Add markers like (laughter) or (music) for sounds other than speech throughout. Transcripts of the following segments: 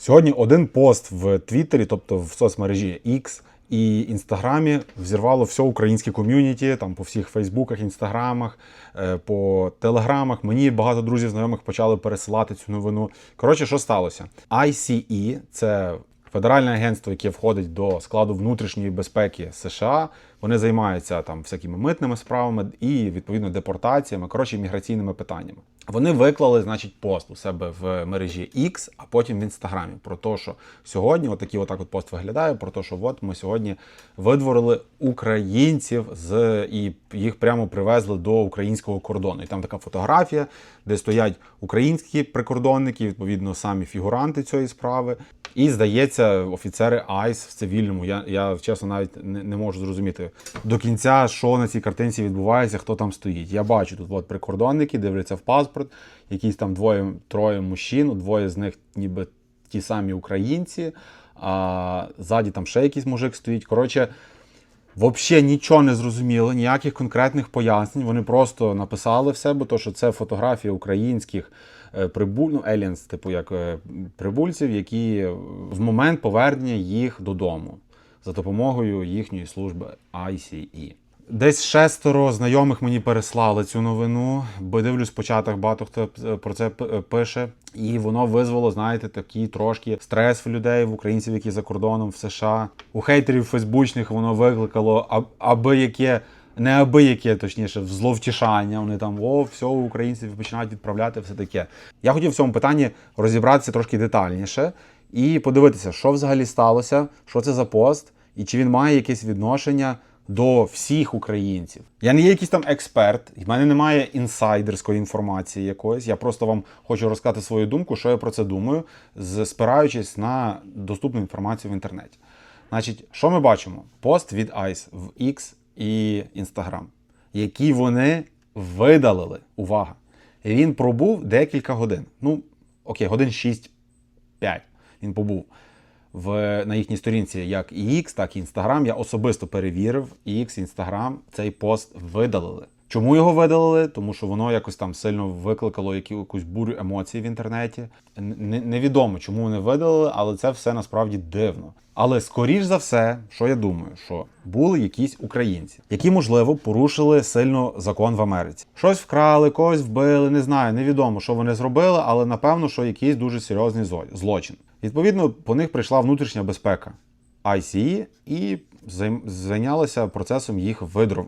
Сьогодні один пост в Твіттері, тобто в соцмережі X і Інстаграмі, взірвало все українське ком'юніті, там по всіх Фейсбуках, Інстаграмах, е, по Телеграмах. Мені багато друзів, знайомих почали пересилати цю новину. Коротше, що сталося? ICE – це федеральне агентство, яке входить до складу внутрішньої безпеки США. Вони займаються там всякими митними справами і відповідно депортаціями, коротше, міграційними питаннями. Вони виклали, значить, пост у себе в мережі X, а потім в інстаграмі про те, що сьогодні, отакий отак от пост виглядає, про те, що от ми сьогодні видворили українців з і їх прямо привезли до українського кордону. І там така фотографія, де стоять українські прикордонники, відповідно, самі фігуранти цієї справи. І здається, офіцери АЙС в цивільному. Я, я чесно навіть не, не можу зрозуміти до кінця, що на цій картинці відбувається, хто там стоїть. Я бачу тут от прикордонники, дивляться в паспорт, якісь там двоє троє мужчин, двоє з них ніби ті самі українці, а ззаді там ще якийсь мужик стоїть. Коротше, Взагалі нічого не зрозуміло, ніяких конкретних пояснень. Вони просто написали в себе, то, що це фотографія українських е, прибуль, ну, aliens, типу як е, прибульців, які в момент повернення їх додому за допомогою їхньої служби ICE. Десь шестеро знайомих мені переслали цю новину, бо дивлюсь, по чатах багато хто е, про це е, пише. І воно визвало, знаєте, такий трошки стрес в людей, в українців, які за кордоном в США. У хейтерів фейсбучних воно викликало аби яке. Не аби яке, точніше, зловтішання. Вони там о, все, українців починають відправляти, все таке. Я хотів в цьому питанні розібратися трошки детальніше і подивитися, що взагалі сталося, що це за пост, і чи він має якесь відношення до всіх українців. Я не є якийсь там експерт, в мене немає інсайдерської інформації якоїсь. Я просто вам хочу розказати свою думку, що я про це думаю, спираючись на доступну інформацію в інтернеті. Значить, що ми бачимо? Пост від ICE в X і Інстаграм, які вони видалили. Увага! Він пробув декілька годин. Ну, окей, годин 6-5 він побув в, на їхній сторінці як і X, так і Instagram. Я особисто перевірив X, Instagram, цей пост видалили. Чому його видалили? Тому що воно якось там сильно викликало якусь бурю емоцій в інтернеті. Н- Невідомо, чому вони видалили, але це все насправді дивно. Але скоріш за все, що я думаю, що були якісь українці, які можливо порушили сильно закон в Америці. Щось вкрали, когось вбили, не знаю, невідомо, що вони зробили, але напевно, що якийсь дуже серйозний злочин. Відповідно, по них прийшла внутрішня безпека ICE і зайнялася процесом їх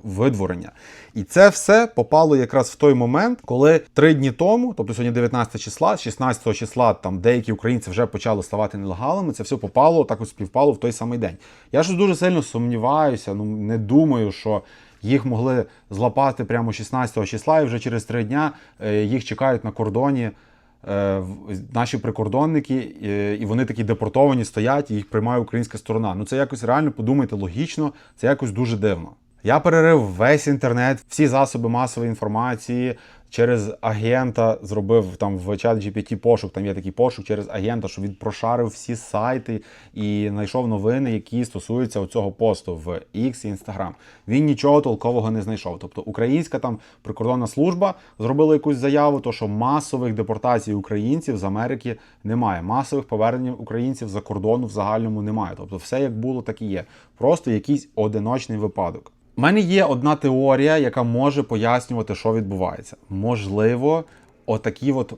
видворення. І це все попало якраз в той момент, коли три дні тому, тобто сьогодні 19 числа, 16 числа, там деякі українці вже почали ставати нелегалами. Це все попало, так ось співпало в той самий день. Я ж дуже сильно сумніваюся, ну не думаю, що. Їх могли злапати прямо 16 числа, і вже через три дня е, їх чекають на кордоні наші прикордонники, е, і вони такі депортовані стоять, і їх приймає українська сторона. Ну це якось реально подумайте логічно, це якось дуже дивно. Я перерив весь інтернет, всі засоби масової інформації. Через агента зробив там в чат GPT пошук. Там є такий пошук через агента, що він прошарив всі сайти і знайшов новини, які стосуються цього посту в X і Instagram. Він нічого толкового не знайшов. Тобто українська там прикордонна служба зробила якусь заяву, то що масових депортацій українців з Америки немає. Масових повернень українців за кордону в загальному немає. Тобто, все як було, так і є. Просто якийсь одиночний випадок. У мене є одна теорія, яка може пояснювати, що відбувається. Можливо, отакі от,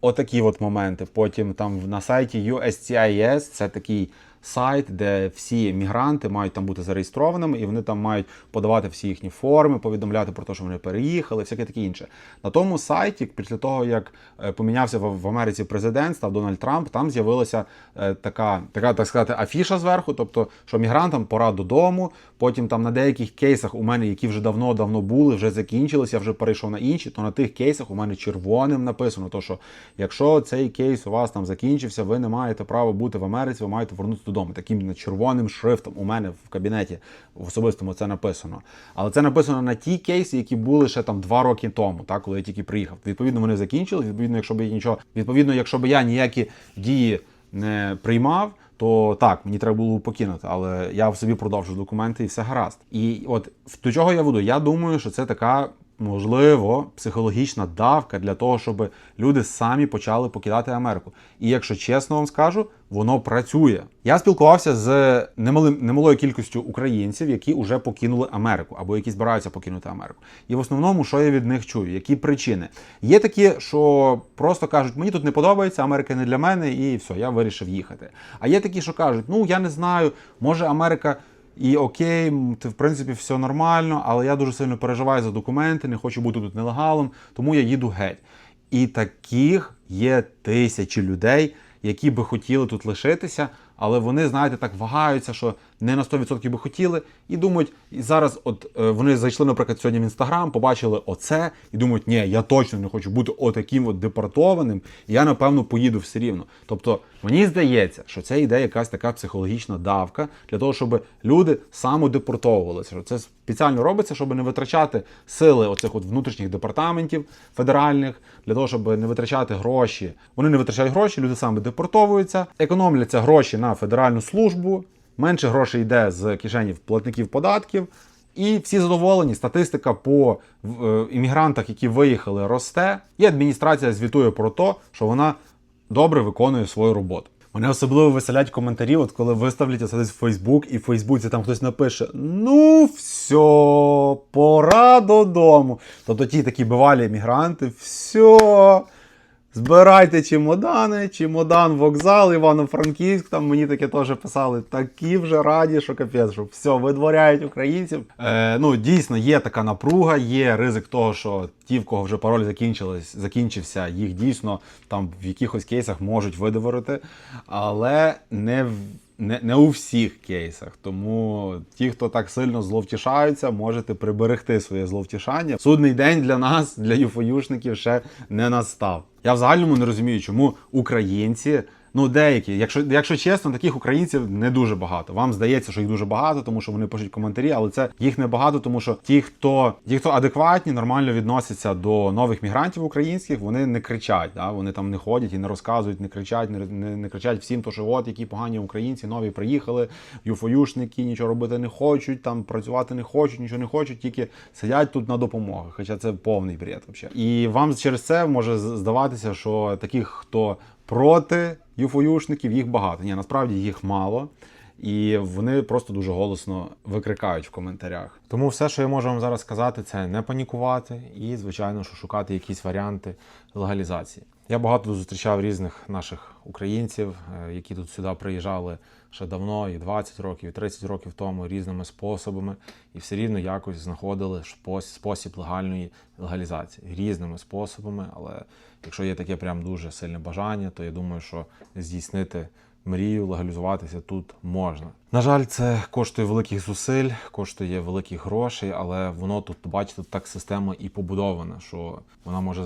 отакі от моменти. Потім там на сайті USCIS, це такий сайт, де всі мігранти мають там бути зареєстрованими, і вони там мають подавати всі їхні форми, повідомляти про те, що вони переїхали, всяке таке інше. На тому сайті, після того як е, помінявся в Америці президент, став Дональд Трамп, там з'явилася е, така, така, так сказати, афіша зверху, тобто, що мігрантам пора додому. Потім там на деяких кейсах у мене, які вже давно-давно були, вже закінчилися, вже перейшов на інші, то на тих кейсах у мене червоним написано, то що якщо цей кейс у вас там закінчився, ви не маєте права бути в Америці, ви маєте повернутися додому. Таким червоним шрифтом у мене в кабінеті в особистому це написано. Але це написано на ті кейси, які були ще там два роки тому, так, коли я тільки приїхав. Відповідно, вони закінчились. Відповідно, якщо б я нічого, відповідно, якщо б я ніякі дії не приймав, то так, мені треба було покинути, але я в собі продовжив документи і все гаразд. І от до чого я веду? Я думаю, що це така можливо, психологічна давка для того, щоб люди самі почали покидати Америку. І якщо чесно вам скажу, воно працює. Я спілкувався з немалим немалою кількістю українців, які вже покинули Америку або які збираються покинути Америку. І в основному, що я від них чую, які причини є такі, що просто кажуть, мені тут не подобається, Америка не для мене, і все, я вирішив їхати. А є такі, що кажуть, ну я не знаю, може Америка. І окей, в принципі, все нормально, але я дуже сильно переживаю за документи, не хочу бути тут нелегалом, тому я їду геть. І таких є тисячі людей, які би хотіли тут лишитися, але вони, знаєте, так вагаються, що не на 100% би хотіли, і думають, і зараз, от е, вони зайшли, наприклад, сьогодні в інстаграм, побачили оце, і думають, ні, я точно не хочу бути отаким от депортованим, і я напевно поїду все рівно. Тобто, мені здається, що це йде якась така психологічна давка для того, щоб люди самодепортовувалися. Це спеціально робиться, щоб не витрачати сили оцих от внутрішніх департаментів федеральних, для того, щоб не витрачати гроші. Вони не витрачають гроші, люди саме депортовуються, економляться гроші на федеральну службу, менше грошей йде з кишені платників податків. І всі задоволені. Статистика по е, іммігрантах, які виїхали, росте. І адміністрація звітує про те, що вона добре виконує свою роботу. Мене особливо веселять коментарі, от коли виставлять це десь в Фейсбук, і в Фейсбуці там хтось напише: Ну, все, пора додому. Тобто ті такі бивалі емігранти, все. Збирайте чемодани, чемодан, вокзал, Івано-Франківськ. Там мені таке теж писали. Такі вже раді, що капець, що все, видворяють українців. Е, ну, дійсно, є така напруга, є ризик того, що ті, в кого вже пароль закінчились, закінчився, їх дійсно там в якихось кейсах можуть видворити, але не в. Не, не у всіх кейсах, тому ті, хто так сильно зловтішаються, можете приберегти своє зловтішання. Судний день для нас, для юфоюшників, ще не настав. Я в загальному не розумію, чому українці, ну деякі, якщо, якщо чесно, таких українців не дуже багато. Вам здається, що їх дуже багато, тому що вони пишуть коментарі, але це їх не багато, тому що ті, хто ті, хто адекватні, нормально відносяться до нових мігрантів українських, вони не кричать. Да? Вони там не ходять і не розказують, не кричать, не, не, не кричать всім, то що от які погані українці, нові приїхали, юфоюшники, нічого робити не хочуть, там працювати не хочуть, нічого не хочуть, тільки сидять тут на допомогах. Хоча це повний бред взагалі. І вам через це може здаватися, що таких, хто проти юфоюшників, їх багато. Ні, насправді їх мало. І вони просто дуже голосно викрикають в коментарях. Тому все, що я можу вам зараз сказати, це не панікувати і, звичайно, що шукати якісь варіанти легалізації. Я багато зустрічав різних наших українців, е, які тут сюди приїжджали ще давно, і 20 років, і 30 років тому різними способами, і все рівно якось знаходили спосіб легальної легалізації різними способами. Але якщо є таке прям дуже сильне бажання, то я думаю, що здійснити мрію легалізуватися тут можна. На жаль, це коштує великих зусиль, коштує великих грошей, але воно тут, бачите, так система і побудована, що вона може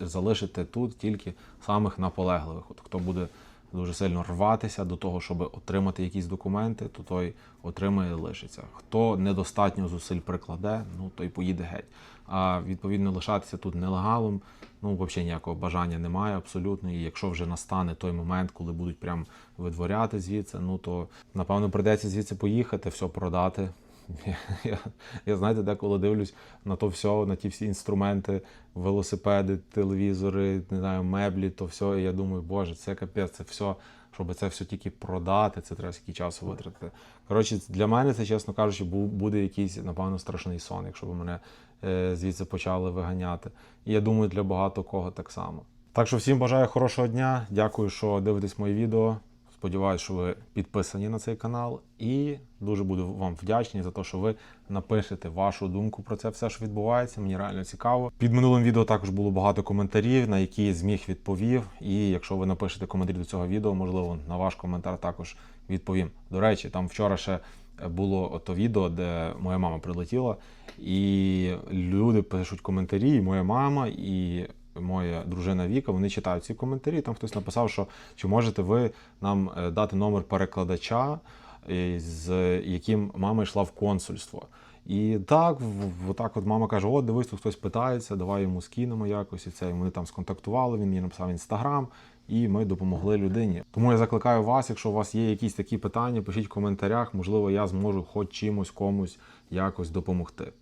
залишити, тут тільки самих наполегливих. От хто буде дуже сильно рватися до того, щоб отримати якісь документи, то той отримає і лишиться. Хто недостатньо зусиль прикладе, ну той поїде геть. А відповідно лишатися тут нелегалом, ну взагалі ніякого бажання немає абсолютно. І якщо вже настане той момент, коли будуть прям видворяти звідси, ну то напевно прийдеться звідси поїхати, все продати. (laughs) Я, я, знаєте, деколи дивлюсь на то все, на ті всі інструменти, велосипеди, телевізори, не знаю, меблі, то все. І я думаю, боже, це капець, це все, щоб це все тільки продати, це треба скільки часу витратити. Коротше, для мене це, чесно кажучи, бу- буде якийсь, напевно, страшний сон, якщо б мене е, звідси почали виганяти. І я думаю, для багато кого так само. Так що всім бажаю хорошого дня. Дякую, що дивитесь мої відео. Сподіваюсь, що ви підписані на цей канал, і дуже буду вам вдячний за те, що ви напишете вашу думку про це все, що відбувається. Мені реально цікаво. Під минулим відео також було багато коментарів, на які зміг відповів. І якщо ви напишете коментарі до цього відео, можливо, на ваш коментар також відповім. До речі, там вчора ще було ото відео, де моя мама прилетіла, і люди пишуть коментарі, і моя мама, і моя дружина Віка, вони читають ці коментарі. Там хтось написав, що чи можете ви нам е, дати номер перекладача, е, з яким мама йшла в консульство. І так, в- в- так от мама каже: О, дивись, тут хтось питається, давай йому скинемо якось. І це І вони там сконтактували. Він мені написав інстаграм, і ми допомогли людині. Тому я закликаю вас, якщо у вас є якісь такі питання, пишіть в коментарях. Можливо, я зможу хоч чимось комусь якось допомогти.